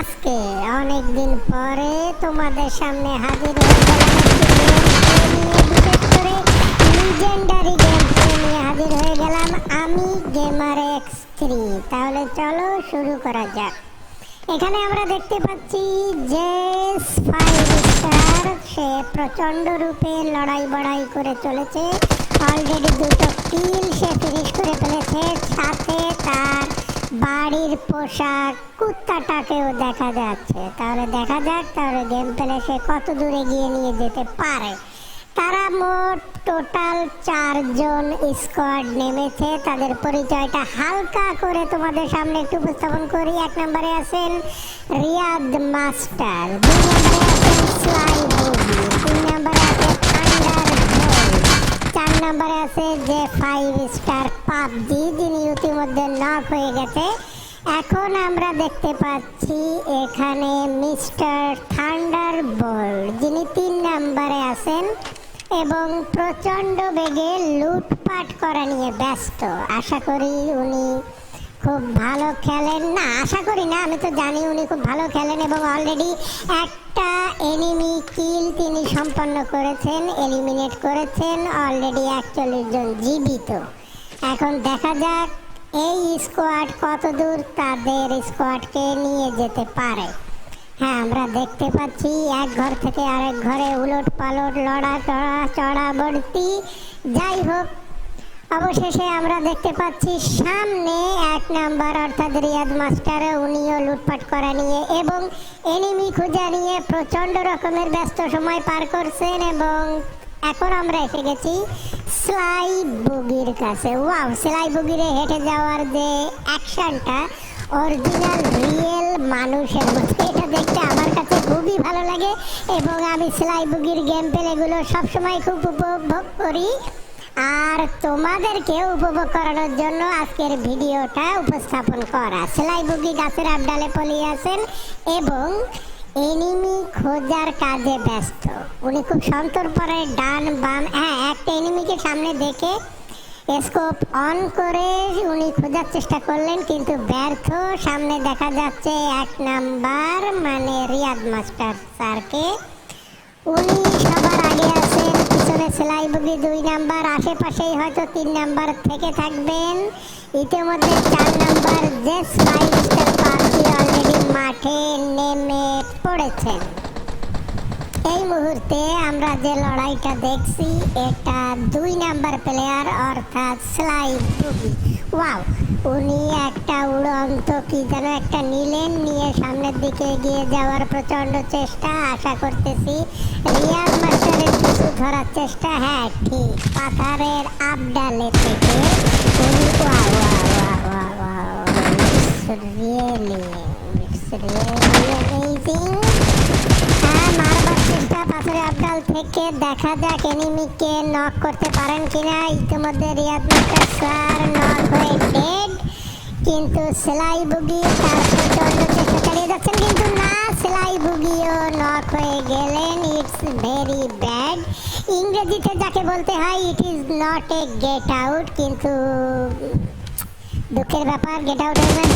আজকে অনেক দিন পরে তোমাদের সামনে হাজির হাজির হয়ে গেলাম আমি গেমার এক্স থ্রি তাহলে চলো শুরু করা যাক। এখানে আমরা দেখতে পাচ্ছি যে সে প্রচণ্ড রূপে লড়াই বড়াই করে চলেছে। অলরেডি দুটো কিল সে ফিনিশ করে ফেলেছে। সাথে তার বাড়ির পোশাক কুত্তাটাকেও দেখা যাচ্ছে। তাহলে দেখা যাক, তাহলে গেম পেলে সে কত দূরে গিয়ে নিয়ে যেতে পারে। তারা মোট টোটাল চারজন স্কোয়াড নেমেছে। তাদের পরিচয়টা হালকা করে তোমাদের সামনে একটু উপস্থাপন করি। এক নম্বরে আছেন রিয়াদ মাস্টার। দুই নম্বরে আছেন স্লাই নম্বরে আছে যে ফাইভ স্টার পাবজি, যিনি ইতিমধ্যে নক হয়ে গেছে। এখন আমরা দেখতে পাচ্ছি এখানে মিস্টার থান্ডার বোল্ড যিনি তিন নাম্বারে আছেন এবং প্রচণ্ড বেগে লুটপাট করা নিয়ে ব্যস্ত। আশা করি উনি খুব ভালো খেলেন। না, আশা করি না, আমি তো জানি উনি খুব ভালো খেলেন এবং অলরেডি একটা এনিমি কিল তিনি সম্পন্ন করেছেন এলিমিনেট করেছেন অলরেডি একচল্লিশ জন জীবিত। এখন দেখা যাক এই স্কোয়াড কত দূর তাদের স্কোয়াডকে নিয়ে যেতে পারে। হ্যাঁ আমরা দেখতে পাচ্ছি এক ঘর থেকে আরেক ঘরে উলট পালট লড়া চড়া চড়াবর্তী যাই হোক অবশেষে আমরা দেখতে পাচ্ছি সামনে এক নাম্বার, অর্থাৎ রিয়াদ মাস্টার, উনিও লুটপাট করা নিয়ে এবং এনিমি খোঁজা নিয়ে প্রচণ্ড রকমের ব্যস্ত সময় পার করছেন এবং এখন আমরা এসে গেছি স্লাই বুগির কাছে। ওয়াও, সেলাই বুগিরে হেঁটে যাওয়ার যে অ্যাকশনটা, অরিজিনাল, রিয়েল মানুষের মতো। এটা দেখতে আমার কাছে খুবই ভালো লাগে এবং আমি সেলাই বুগির গেম প্লেগুলো সবসময় খুব উপভোগ করি। আর তোমাদেরকে উপভোগ করানোর জন্য আজকের ভিডিওটা উপস্থাপন করা। সেলাই বুগি গাছের আবডালে পলিয়ে আছেন এবং এনিমি খোঁজার কাজে ব্যস্ত। উনি খুব সন্তর্পরে ডান বাম হ্যাঁ একটা এনিমিকে সামনে দেখে স্কোপ অন করে উনি খোঁজার চেষ্টা করলেন, কিন্তু ব্যর্থ। সামনে দেখা যাচ্ছে এক নাম্বার মানে রিয়াদ মাস্টার স্যারকে। উনি সবার আগে আছেন পিছনে সেলাই বুগি দুই নাম্বার, আশেপাশেই হয়তো তিন নাম্বার থেকে থাকবেন। ইতিমধ্যে চার number Jess five star party already মাঠে নেমে পড়েছেন। এই মুহূর্তে আমরা যে লড়াইটা দেখছি, এটা দুই নাম্বার প্লেয়ার অর্থাৎ স্লাই বুগি ওয়াও, উনি একটা উড়ন্ত কি যেন একটা নিলেন, নিয়ে সামনের দিকে এগিয়ে যাওয়ার প্রচণ্ড চেষ্টা, আশা করতেছি রিয়াল মাস্টারের ধরার চেষ্টা হ্যাঁ ঠিক পাথারের আপডালে থেকে হ্যাঁ আবডাল থেকে দেখা যাক এনিমিকে নক করতে পারেন কিনা ইতিমধ্যে রিয়াদ মাস্টার স্যার নক হয়ে ডেড কিন্তু সেলাই বুগি তার প্রচণ্ড চালিয়ে যাচ্ছেন কিন্তু না, সেলাই বুগিও নক হয়ে গেলেন ইটস ভেরি ব্যাড ইংরেজিতে যাকে বলতে হয় it is not a get out কিন্তু দুঃখের ব্যাপার গেট আউট হয়ে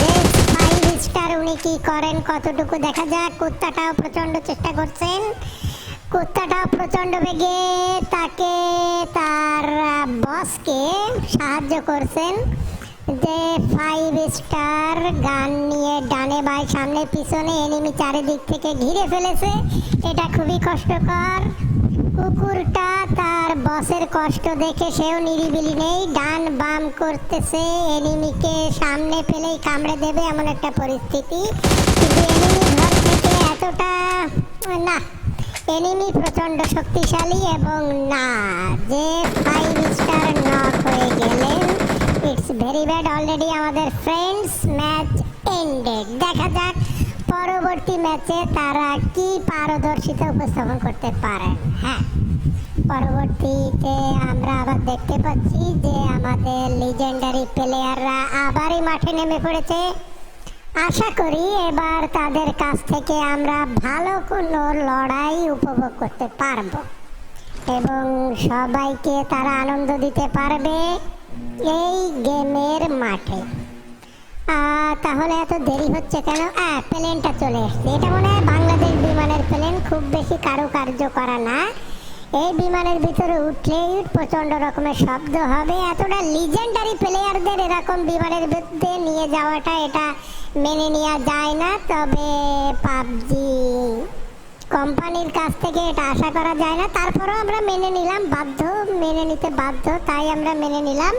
ফাইভ স্টার উনি কি করেন, কতটুকু দেখা যাক। কুত্তাটাও প্রচণ্ড চেষ্টা করছেন। কুত্তাটাও প্রচণ্ড বেগে তাকে, তার বসকে সাহায্য করছেন। যে ফাইভ স্টার, গান নিয়ে ডানে বাই সামনে, পিছনে এনিমি চারিদিক থেকে ঘিরে ফেলেছে। এটা খুবই কষ্টকর। কুকুরটা তার বসের কষ্ট দেখে সেও নিরিবিলি নেই। ডান বাম করতেছে এনিমিকে সামনে পেলেই কামড়ে দেবে এমন একটা পরিস্থিতি। কিন্তু এনিমি ঘর থেকে এতটা, না এনিমি প্রচণ্ড শক্তিশালী এবং না, যে ফাইভ স্টার নক হয়ে গেলেন। ইটস ভেরি ব্যাড অলরেডি আমাদের ফ্রেন্ডস ম্যাচ এন্ডেড দেখা যাক পরবর্তী ম্যাচে তারা কি পারদর্শিতা উপস্থাপন করতে পারেন হ্যাঁ পরবর্তীতে আমরা আবার দেখতে পাচ্ছি যে আমাদের লিজেন্ডারি প্লেয়াররা আবারই মাঠে নেমে পড়েছে। আশা করি এবার তাদের কাছ থেকে আমরা ভালো কোনো লড়াই উপভোগ করতে পারব। এবং সবাইকে তারা আনন্দ দিতে পারবে। এই গেমের মাঠে। তাহলে এত দেরি হচ্ছে কেন? প্লেনটা চলে এসছে। এটা মনে হয় বাংলাদেশ বিমানের প্লেন, খুব বেশি কারুকার্য করা না। এই বিমানের ভিতরে উঠলেই প্রচণ্ড রকমের শব্দ হবে। এতটা লিজেন্ডারি প্লেয়ারদের এরকম বিমানের ভিতরে নিয়ে যাওয়াটা এটা মেনে নেওয়া যায় না। তবে পাবজি কোম্পানির কাছ থেকে এটা আশা করা যায় না। তারপরেও আমরা মেনে নিলাম, বাধ্য মেনে নিতে বাধ্য, তাই আমরা মেনে নিলাম।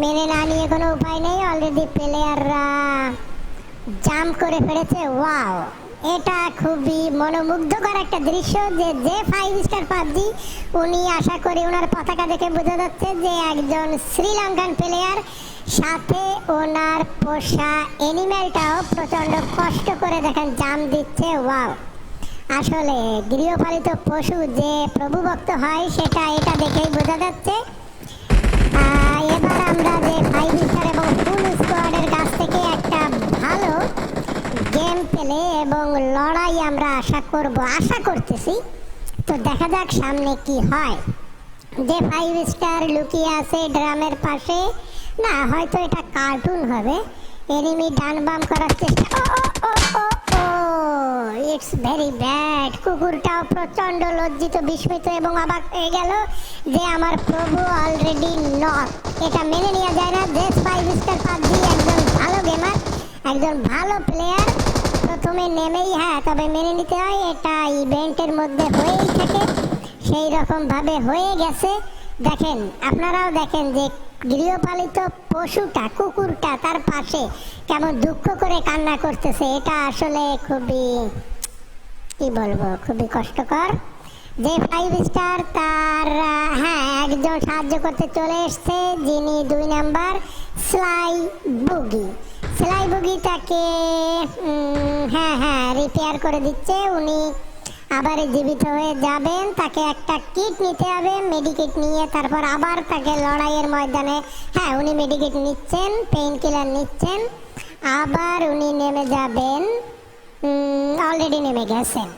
মেনে না নিয়ে কোনো উপায় নেই অলরেডি প্লেয়াররা জাম্প করে ফেলেছে। ওয়াও এটা খুবই মনোমুগ্ধকর একটা দৃশ্য যে যে ফাইভ স্টার পাবজি, উনি আশা করি ওনার পতাকা দেখে বোঝা যাচ্ছে যে একজন শ্রীলঙ্কান প্লেয়ার সাথে ওনার পোষা এনিম্যালটাও প্রচণ্ড কষ্ট করে দেখেন জাম দিচ্ছে। ওয়াও আসলে গৃহপালিত পশু যে প্রভুভক্ত হয়, সেটা এটা দেখেই বোঝা যাচ্ছে। আমরা যে ফাইভ এবং ফুল স্কোয়াডের কাছ থেকে একটা ভালো গেম পেলে এবং লড়াই আমরা আশা করব, আশা করতেছি। তো দেখা যাক সামনে কি হয়। যে ফাইভ স্টার লুকিয়ে আছে ড্রামের পাশে, না, হয়তো এটা কার্টুন হবে। এনিমি ডান বাম করার চেষ্টা ও ও ও ও ইটস ভেরি ব্যাড কুকুরটাও প্রচণ্ড লজ্জিত, বিস্মিত এবং অবাক হয়ে গেল যে আমার প্রভু অলরেডি নট এটা মেনে নেওয়া যায় না। যে ফাইভ স্টার পাবজি, একজন ভালো গেমার একজন ভালো প্লেয়ার প্রথমে নেমেই হ্যাঁ তবে মেনে নিতে হয়। এটা ইভেন্টের মধ্যে হয়েই থাকে। সেই রকম ভাবে হয়ে গেছে। দেখেন, আপনারাও দেখেন যে গৃহপালিত পশুটা, কুকুরটা তার পাশে কেমন দুঃখ করে কান্না করতেছে। এটা আসলে খুবই, কি বলব, খুবই কষ্টকর। যে ফাইভ স্টার তার হ্যাঁ একজন সাহায্য করতে চলে এসছে, যিনি দুই নাম্বার স্লাই বুগি সেলাই বুগি তাকে হ্যাঁ হ্যাঁ রিপেয়ার করে দিচ্ছে। উনি আবার জীবিত হয়ে যাবেন, তাকে একটা কিট নিতে হবে মেডিকেট নিয়ে তারপর আবার তাকে লড়াইয়ের ময়দানে হ্যাঁ উনি মেডিকেট নিচ্ছেন পেইন কিলার নিচ্ছেন, আবার উনি নেমে যাবেন অলরেডি নেমে গেছেন।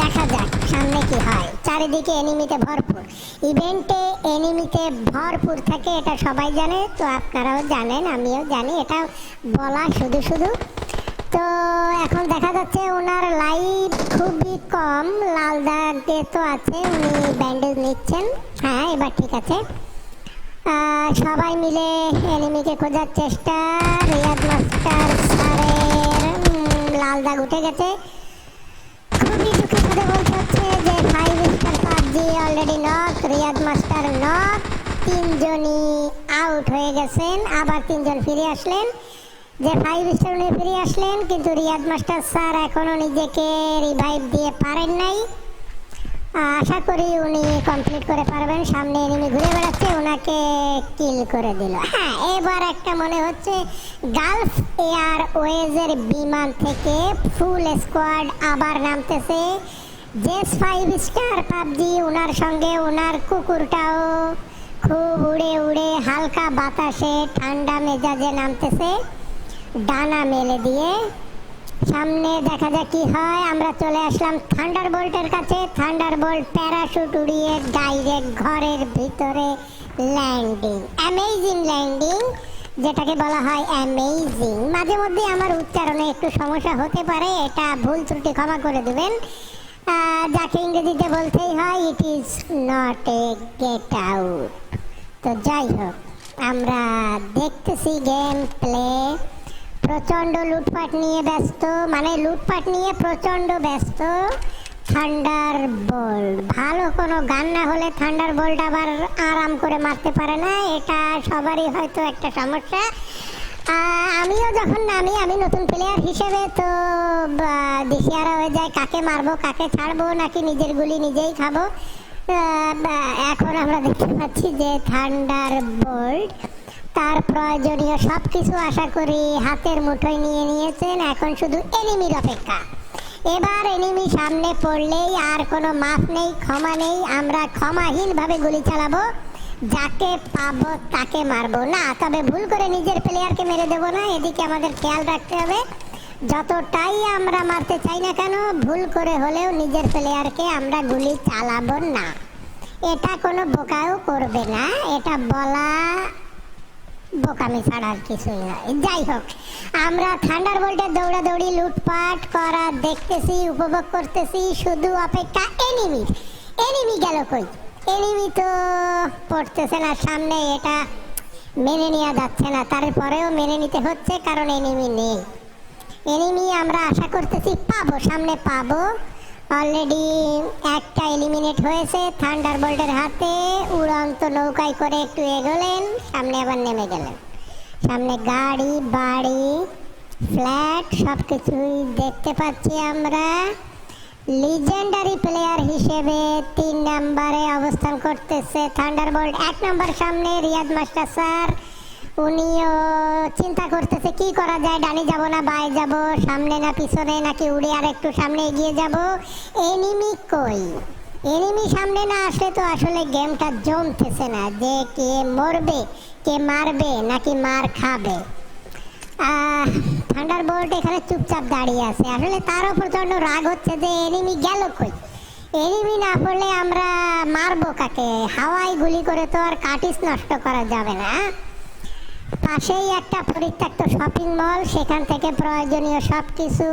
দেখা যাক সামনে কি হয়। চারিদিকে এনিমিতে ভরপুর। ইভেন্টে এনিমিতে ভরপুর থাকে, এটা সবাই জানে, তো আপনারাও জানেন, আমিও জানি এটা বলা শুধু শুধু। তো এখন দেখা যাচ্ছে ওনার লাইফ খুবই কম। লাল দাগ তো আছে, উনি ব্যান্ডেজ নিচ্ছেন। হ্যাঁ এবার ঠিক আছে। সবাই মিলে এনিমিকে খোঁজার চেষ্টা। রিয়াদ মাস্টার স্যারের লাল দাগ উঠে গেছে। খুবই দুঃখের সাথে বলতে হচ্ছে যে five star PUBG already knock Riyad master knock তিনজনই আউট হয়ে গেছেন, আবার তিনজন ফিরে আসলেন। যে ফাইভ স্টার ফিরে আসলেন, কিন্তু রিয়াদ মাস্টার স্যার এখনও নিজেকে রিভাইভ দিয়ে পারেন নাই। আশা করি উনি কমপ্লিট করে পারবেন, সামনে এনিমি ঘুরে বেড়াচ্ছে ওনাকে কিল করে দিল। হ্যাঁ এবার একটা মনে হচ্ছে গালফ এয়ার ওয়েজের বিমান থেকে ফুল স্কোয়াড আবার নামতেছে। জেস ফাইভ স্টার পাবজি ওনার সঙ্গে ওনার কুকুরটাও খুব উড়ে উড়ে হালকা বাতাসে, ঠান্ডা মেজাজে নামতেছে। ডানা মেলে দিয়ে সামনে দেখা যাক কি হয়। আমরা চলে আসলাম থান্ডার বোল্টের কাছে। থান্ডার বোল্ট প্যারাশুট উড়িয়ে ডাইরেক্ট ঘরের ভিতরে ল্যান্ডিং। অ্যামেজিং ল্যান্ডিং, যেটাকে বলা হয় অ্যামেজিং। মাঝে মধ্যে আমার উচ্চারণে একটু সমস্যা হতে পারে, এটা ভুল ত্রুটি ক্ষমা করে দেবেন। যাকে ইংরেজিতে বলতেই হয় it is not a get out তো যাই হোক, আমরা দেখতেছি গেম প্লে প্রচণ্ড লুটপাট নিয়ে ব্যস্ত মানে লুটপাট নিয়ে প্রচণ্ড ব্যস্ত। থান্ডার বোল্ট ভালো কোনো গান না হলে থান্ডার বোল্ট আবার আরাম করে মারতে পারে না, এটা সবারই হয়তো একটা সমস্যা। আমিও যখন নামি, আমি নতুন প্লেয়ার হিসেবে, তো দিশেহারা হয়ে যায় কাকে মারবো, কাকে ছাড়বো, নাকি নিজের গুলি নিজেই খাব। এখন আমরা দেখতে পাচ্ছি যে থান্ডার বোল্ট তার প্রয়োজনীয় সব কিছু আশা করি হাতের মুঠোয় নিয়ে নিয়েছেন। এখন শুধু এনিমির অপেক্ষা। এবার এনিমি সামনে পড়লেই আর কোনো মাপ নেই, ক্ষমা নেই। আমরা ক্ষমাহীনভাবে গুলি চালাবো। যাকে পাবো তাকে মারবো। না, তবে ভুল করে নিজের প্লেয়ারকে মেরে দেবো না। এদিকে আমাদের খেয়াল রাখতে হবে। যতটাই আমরা মারতে চাই না কেন, ভুল করে হলেও নিজের প্লেয়ারকে আমরা গুলি চালাবো না। এটা কোনো বোকাও করবে না। এটা বলা বোকামি ছাড়া আর কিছুই নয় যাই হোক, আমরা থান্ডার বোল্টের দৌড়াদৌড়ি, লুটপাট করা দেখতেছি, উপভোগ করতেছি, শুধু অপেক্ষা এনিমির এনিমি গেল কই? এনিমি তো পড়তেছে না সামনে, এটা মেনে নেওয়া যাচ্ছে না। তারপরেও মেনে নিতে হচ্ছে, কারণ এনিমি নেই। এনিমি আমরা আশা করতেছি পাবো, সামনে পাবো। অলরেডি একটা এলিমিনেট হয়েছে থান্ডার বোল্টের হাতে। উড়ন্ত নৌকায় করে একটু এগোলেন, সামনে আবার নেমে গেলেন। সামনে গাড়ি, বাড়ি ফ্ল্যাট সব কিছুই দেখতে পাচ্ছি আমরা। লিজেন্ডারি প্লেয়ার হিসেবে তিন নম্বরে অবস্থান করতেছে থান্ডারবোল্ট এক নম্বর সামনে রিয়াদ মাস্টার স্যার। উনিও চিন্তা করতেছে, কি করা যায়? ডানে যাব না, বায়ে যাব? সামনে না পিছনে, নাকি উড়ে আর একটু সামনে এগিয়ে যাব? এনিমি কই? এনিমি সামনে না আসলে তো আসলে গেমটা জমতেছে না, যে কে মরবে, কে মারবে, নাকি মার খাবে। থান্ডার বোল্ট এখানে চুপচাপ দাঁড়িয়ে আছে। আসলে তারও প্রচণ্ড রাগ হচ্ছে যে এনিমি গেল কই? এনিমি না পড়লে আমরা মারবো কাকে? হাওয়ায় গুলি করে তো আর কাটিস নষ্ট করা যাবে না পাশেই একটা পরিত্যক্ত শপিং মল সেখান থেকে প্রয়োজনীয় সব কিছু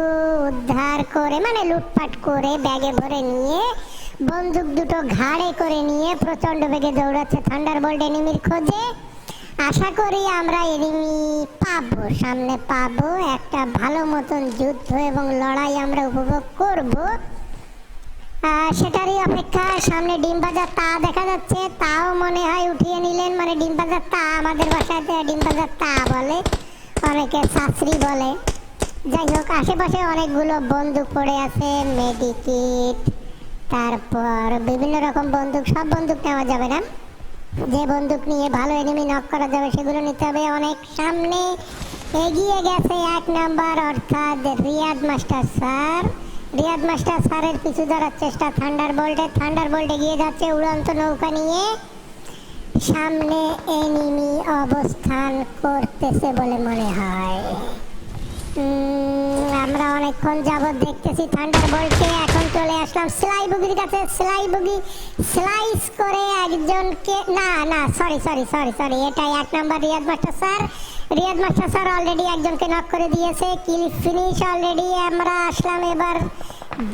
উদ্ধার করে মানে লুটপাট করে ব্যাগে ভরে নিয়ে, বন্দুক দুটো ঘাড়ে করে নিয়ে প্রচণ্ড বেগে দৌড়াচ্ছে থান্ডার বোল্ট এনিমির খোঁজে। আশা করি আমরা এনিমি পাবো, সামনে পাবো, একটা ভালো মতন যুদ্ধ এবং লড়াই আমরা উপভোগ করব। সেটারই অপেক্ষা, সামনে ডিম বাজার তা দেখা যাচ্ছে। তাও মনে হয় উঠিয়ে নিলেন মানে ডিম বাজার তা আমাদের বাসাতে ডিম বাজার তা বলে, অনেকে শাস্ত্রী বলে। যাই হোক, আশেপাশে অনেকগুলো বন্দুক পড়ে আছে, মেডিকিট, তারপর বিভিন্ন রকম বন্দুক, সব বন্দুক নেওয়া যাবে না। যে বন্দুক নিয়ে ভালো এনিমি নক করা যাবে, সেগুলো নিতে হবে। অনেক সামনে এগিয়ে গেছে এক নাম্বার, অর্থাৎ রিয়াদ মাস্টার স্যার। রিয়াদ স্যারের পিছু ধরার চেষ্টা থান্ডার বোল্টে থান্ডার বোল্ট এগিয়ে যাচ্ছে উড়ন্ত নৌকা নিয়ে। সামনে এনিমি অবস্থান করতেছে বলে মনে হয়। আমরা অনেকক্ষণ যাবৎ দেখতেছি থান্ডার বোল্টকে এখন চলে আসলাম সেলাই বুগির কাছে। সেলাই বুগি স্লাইস করে একজনকে না না সরি সরি সরি সরি এটাই এক number Riyad master sir. Riyad master sir already একজনকে নক করে দিয়েছে কিল ফিনিশ অলরেডি আমরা আসলাম এবার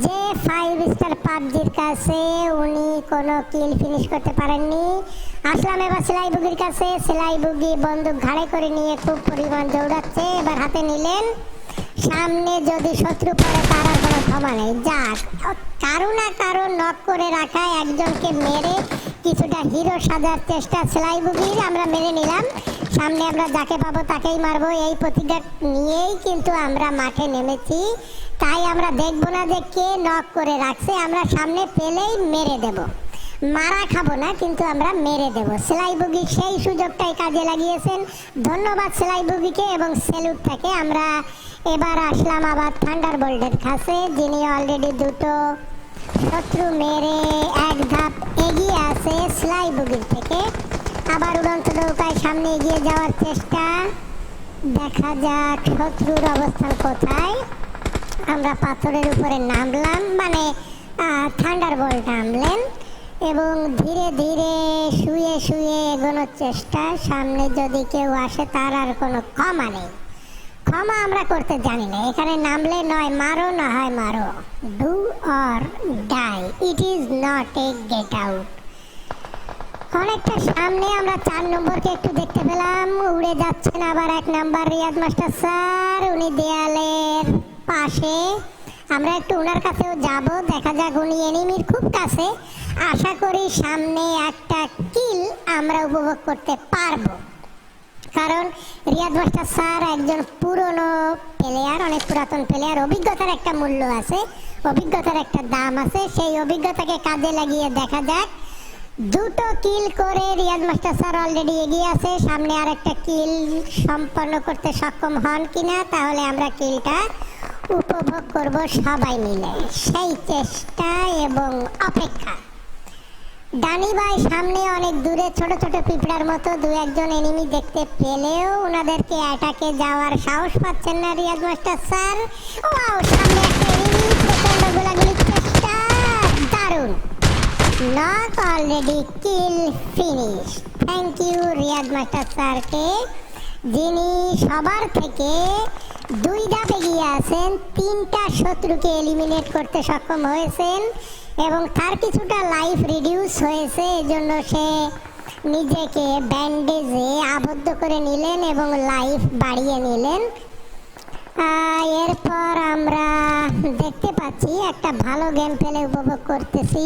যে ফাইভ স্টার পাবজির কাছে, উনি কোনো কিল ফিনিশ করতে পারেননি। আসলাম এবার সেলাই বুগির কাছে, সেলাই বুগি বন্দুক ঘাড়ে করে নিয়ে খুব পরিমাণ দৌড়াচ্ছে, এবার হাতে নিলেন। সামনে যদি শত্রু পড়ে, তার আর কোনো ক্ষমা নেই। যাক, কারও না কারও নক করে রাখা একজনকে মেরে কিছুটা হিরো সাজার চেষ্টা সেলাই বুগির, আমরা মেরে নিলাম। সামনে আমরা যাকে পাবো তাকেই মারবো। এই প্রতিজ্ঞা নিয়েই কিন্তু আমরা মাঠে নেমেছি। তাই আমরা দেখব না যে কে নক করে রাখছে। আমরা সামনে পেলেই মেরে দেবো। মারা খাব না, কিন্তু আমরা মেরে দেব। সেলাই বুগি সেই সুযোগটাই কাজে লাগিয়েছেন। ধন্যবাদ সেলাই বুগিকে এবং সেলুটটাকে। আমরা এবার আসলাম আবার থান্ডার বোল্টের কাছে, যিনি অলরেডি দুটো শত্রু মেরে এক ধাপ এগিয়ে আছে সেলাই বুগির থেকে। আবার উড়ন্ত নৌকায় সামনে এগিয়ে যাওয়ার চেষ্টা। দেখা যাক শত্রুর অবস্থান কোথায়। আমরা পাথরের উপরে নামলাম মানে থান্ডার বোল্ট নামলেন এবং ধীরে ধীরে শুয়ে শুয়ে এগোনোর চেষ্টা। সামনে যদি কেউ আসে, তার আর কোনো ক্ষমা নেই। ক্ষমা আমরা করতে জানি না। এখানে নামলে নয়, মারো, না হয় মারো। Do or die it is not a get out অনেকটা সামনে আমরা চার নম্বরকে একটু দেখতে পেলাম। উড়ে যাচ্ছেন আবার এক নাম্বার রিয়াদ মাস্টার স্যার, উনি দেয়ালের পাশে। আমরা একটু ওনার কাছেও যাব, দেখা যাক উনি এনিমির খুব কাছে। আশা করি সামনে একটা কিল আমরা উপভোগ করতে পারব। কারণ রিয়াদ মাস্টার স্যার একজন পুরনো প্লেয়ার অনেক পুরাতন প্লেয়ার অভিজ্ঞতার একটা মূল্য আছে, অভিজ্ঞতার একটা দাম আছে। সেই অভিজ্ঞতাকে কাজে লাগিয়ে দেখা যাক দুটো কিল করে রিয়াদ মাস্টার স্যার অলরেডি এগিয়ে আছে। সামনে আর একটা কিল সম্পন্ন করতে সক্ষম হন কিনা, তাহলে আমরা কিলটা উপভোগ করব সবাই মিলে। সেই চেষ্টা এবং অপেক্ষা। ডানি ভাই সামনে অনেক দূরে ছোট ছোট পিঁপড়ার মতো দু একজন এনিমি দেখতে পেলেও ওনাদেরকে অ্যাটাকে যাওয়ার সাহস পাচ্ছেন না রিয়াদ মাস্টার স্যার। ওয়াও, সামনে একটা এনিমি প্রচণ্ড গোলাগুলির চেষ্টা দারুণ knocked already kill finish thank you Riyad master স্যারকে যিনি সবার থেকে দুই ধাপ এগিয়ে আছেন, তিনটা শত্রুকে এলিমিনেট করতে সক্ষম হয়েছেন এবং তার কিছুটা লাইফ রিডিউস হয়েছে, এজন্য সে নিজেকে ব্যান্ডেজে আবদ্ধ করে নিলেন এবং লাইফ বাড়িয়ে নিলেন। এরপর আমরা দেখতে পাচ্ছি একটা ভালো গেম প্লে উপভোগ করতেছি।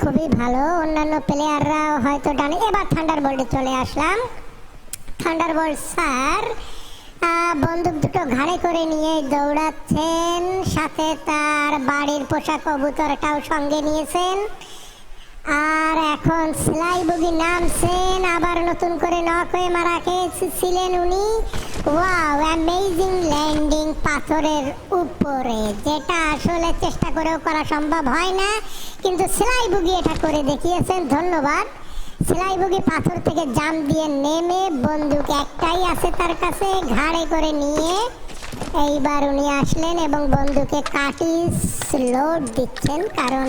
খুবই ভালো। অন্যান্য প্লেয়াররাও হয়তো ডানে। এবার থান্ডার বোল্টে চলে আসলাম। থান্ডার বোল্ট স্যার বন্দুক দুটো ঘাড়ে করে নিয়ে দৌড়াচ্ছেন। সাথে তার বাড়ির পোশাক কবুতরটাও সঙ্গে নিয়েছেন। আর এখন সেলাই বুগি নামছেন। আবার নতুন করে নক হয়ে মারা খেয়েছিলেন উনি। ওয়াও অ্যামেজিং ল্যান্ডিং পাথরের উপরে। যেটা আসলে চেষ্টা করেও করা সম্ভব হয় না। কিন্তু সেলাই বুগি এটা করে দেখিয়েছেন, ধন্যবাদ। সেলাই বুগি পাথর থেকে জাম দিয়ে নেমে বন্দুক একটাই আছে তার কাছে, ঘাড়ে করে নিয়ে এইবার উনি আসলেন এবং বন্দুকে কাটি লোড দিচ্ছেন, কারণ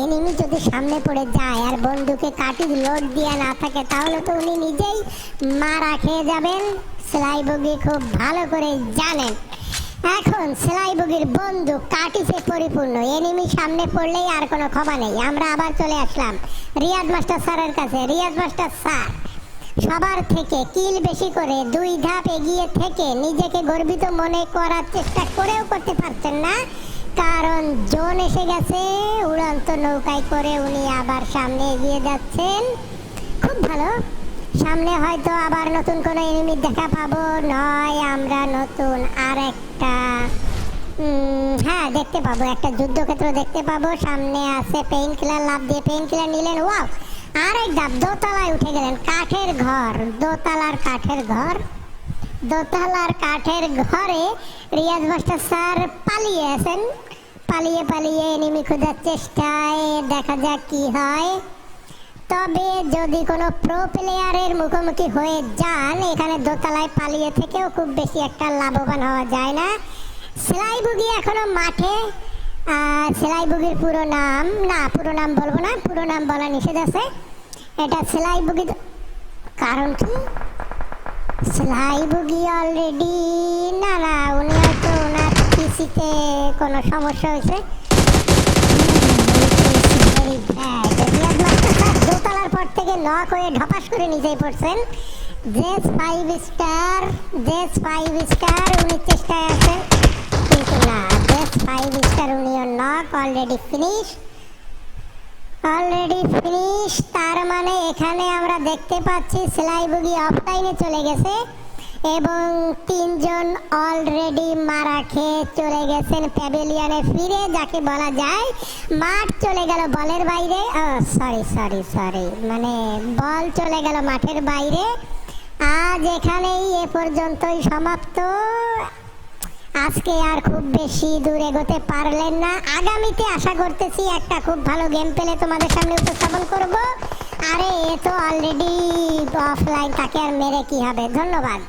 এনিমি যদি সামনে পড়ে যায় আর বন্দুকে কাটি লোড দিয়ে না থাকে, তাহলে তো উনি নিজেই মারা খেয়ে যাবেন। সেলাই বগি খুব ভালো করে জানেন। এখন সেলাই বগির বন্দুক কাটিসে পরিপূর্ণ। এনিমি সামনে পড়লেই আর কোনো ক্ষমা নেই। আমরা আবার চলে আসলাম রিয়াদ মাস্টার স্যারের কাছে। রিয়াদ মাস্টার স্যার, সবার থেকে কিল বেশি করে দুই ধাপ এগিয়ে থেকে নিজেকে গর্বিত মনে করার চেষ্টা করেও করতে পারছেন না। কারণ জোন এসে গেছে, উড়ন্ত নৌকায় করে উনি আবার সামনে এগিয়ে যাচ্ছেন। খুব ভালো। সামনে হয়তো আবার নতুন কোনো এনিমির দেখা পাবো। নয়, আমরা নতুন আর একটা দেখতে পাবো। একটা যুদ্ধক্ষেত্র দেখতে পাবো। সামনে আছে পেইন কিলার লাভ দিয়ে পেইন কিলার নিলেন। ওয়াও! আরেক ধাপ দোতলায় উঠে গেলেন। কাঠের ঘর। দোতলার কাঠের ঘর। দোতলার কাঠের ঘরে রিয়াজ মাস্টার স্যার পালিয়ে আছেন পালিয়ে পালিয়ে এনিমি খোঁজার চেষ্টায় দেখা যাক কি হয়। তবে যদি কোনো প্রো প্লেয়ারের মুখোমুখি হয়ে যান, এখানে দোতলায় পালিয়ে থেকেও খুব বেশি একটা লাভবান হওয়া যায় না। সেলাই বুগি এখনও মাঠে। সেলাই বুগির পুরো নাম, না, পুরো নাম বলব না, পুরো নাম বলা নিষেধ আছে। এটা সেলাই বুগি কারণ কি? সেলাই বুগি অলরেডি না না উনি হয়তো ওনার পিসিতে কোনো সমস্যা হয়েছে। দোতলার পর থেকে নক হয়ে ঢপাস করে নিজেই পড়ছেন। Jess five star, Jess five star, উনি চেষ্টায় আছেন নক অলরেডি ফিনিশ তার মানে এখানে আমরা দেখতে পাচ্ছি অফলাইনে চলে গেছে এবং তিনজন অলরেডি মারা খেয়ে চলে গেছেন ফিরে, যাকে বলা যায় মাঠ চলে গেল বলের বাইরে। সরি সরি সরি মানে বল চলে গেল মাঠের বাইরে। আজ এখানেই এ পর্যন্তই সমাপ্ত। আজকে আর খুব বেশি দূর এগোতে পারলেন না। আগামীতে আশা করতেছি একটা খুব ভালো গেম পেলে তোমাদের সামনে উপস্থাপন করব। আরে, এ তো অলরেডি অফলাইন তাকে আর মেরে কি হবে? ধন্যবাদ।